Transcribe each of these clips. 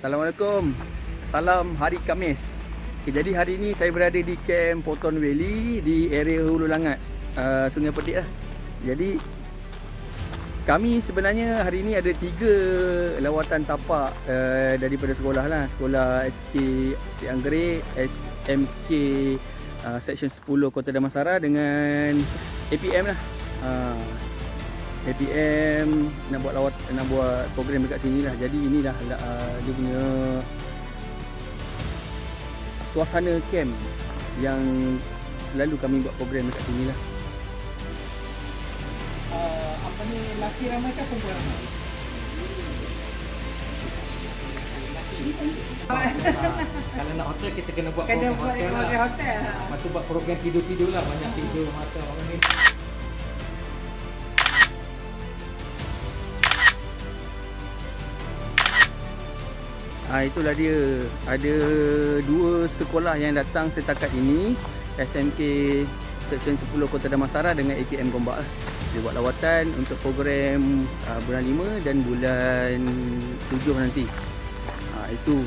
Assalamualaikum. Salam hari Khamis. Okay, jadi hari ini saya berada di Camp Poton Valley di area Hulu Langat, uh, Sungai Pedik lah. Jadi kami sebenarnya hari ini ada tiga lawatan tapak uh, daripada sekolah lah. Sekolah SK Sri Anggerik, SMK uh, Section 10 Kota Damansara dengan APM lah. Uh, APM nak buat lawat nak buat program dekat sini lah. Jadi inilah uh, dia punya suasana camp yang selalu kami buat program dekat sini lah. uh, apa ni laki ramai ke perempuan ramai? Kalau nak hotel kita kena buat Kena program buat hotel hotel, lah. hotel. Lepas tu buat program tidur-tidur lah Banyak tidur mata orang ni Ha, itulah dia. Ada dua sekolah yang datang setakat ini. SMK Section 10 Kota Damansara dengan APM Gombak lah. Dia buat lawatan untuk program uh, bulan 5 dan bulan 7 nanti. Ha, itu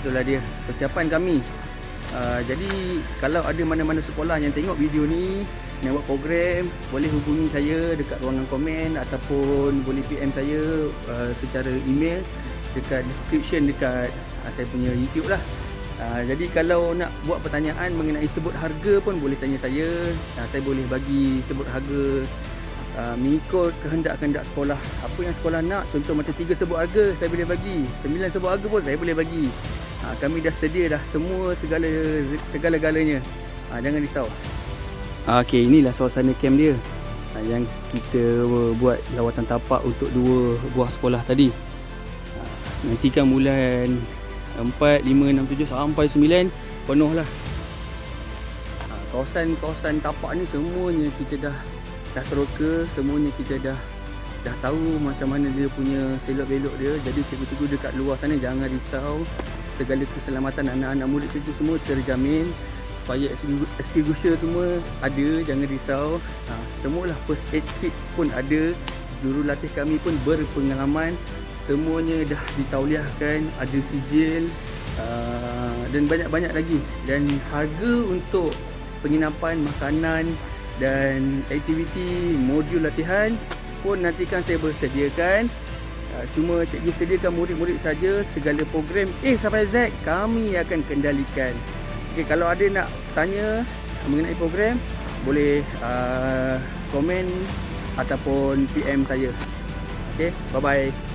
itulah dia persiapan kami. Uh, jadi kalau ada mana-mana sekolah yang tengok video ni nak buat program boleh hubungi saya dekat ruangan komen ataupun boleh PM saya uh, secara email dekat description dekat uh, saya punya YouTube lah. Uh, jadi kalau nak buat pertanyaan mengenai sebut harga pun boleh tanya saya. Uh, saya boleh bagi sebut harga uh, mengikut kehendak-kehendak sekolah. Apa yang sekolah nak, contoh macam tiga sebut harga saya boleh bagi. Sembilan sebut harga pun saya boleh bagi. Uh, kami dah sedia dah semua segala segala-galanya. Uh, jangan risau. Okey, inilah suasana camp dia. Yang kita buat lawatan tapak untuk dua buah sekolah tadi. Nanti kan bulan 4, 5, 6, 7 sampai 9 penuh lah. Ha, Kawasan-kawasan tapak ni semuanya kita dah dah teroka, semuanya kita dah dah tahu macam mana dia punya selok belok dia. Jadi cikgu-cikgu dekat luar sana jangan risau. Segala keselamatan anak-anak murid cikgu semua terjamin. Supaya extinguisher semua ada, jangan risau. Ha, semualah first aid kit pun ada. Jurulatih kami pun berpengalaman semuanya dah ditauliahkan ada sijil uh, dan banyak-banyak lagi. Dan harga untuk penginapan makanan dan aktiviti modul latihan pun nantikan saya bersediakan. Uh, cuma cikgu sediakan murid-murid saja segala program. A sampai Z kami akan kendalikan. Okay, kalau ada nak tanya mengenai program boleh uh, komen ataupun PM saya. Okay, bye bye.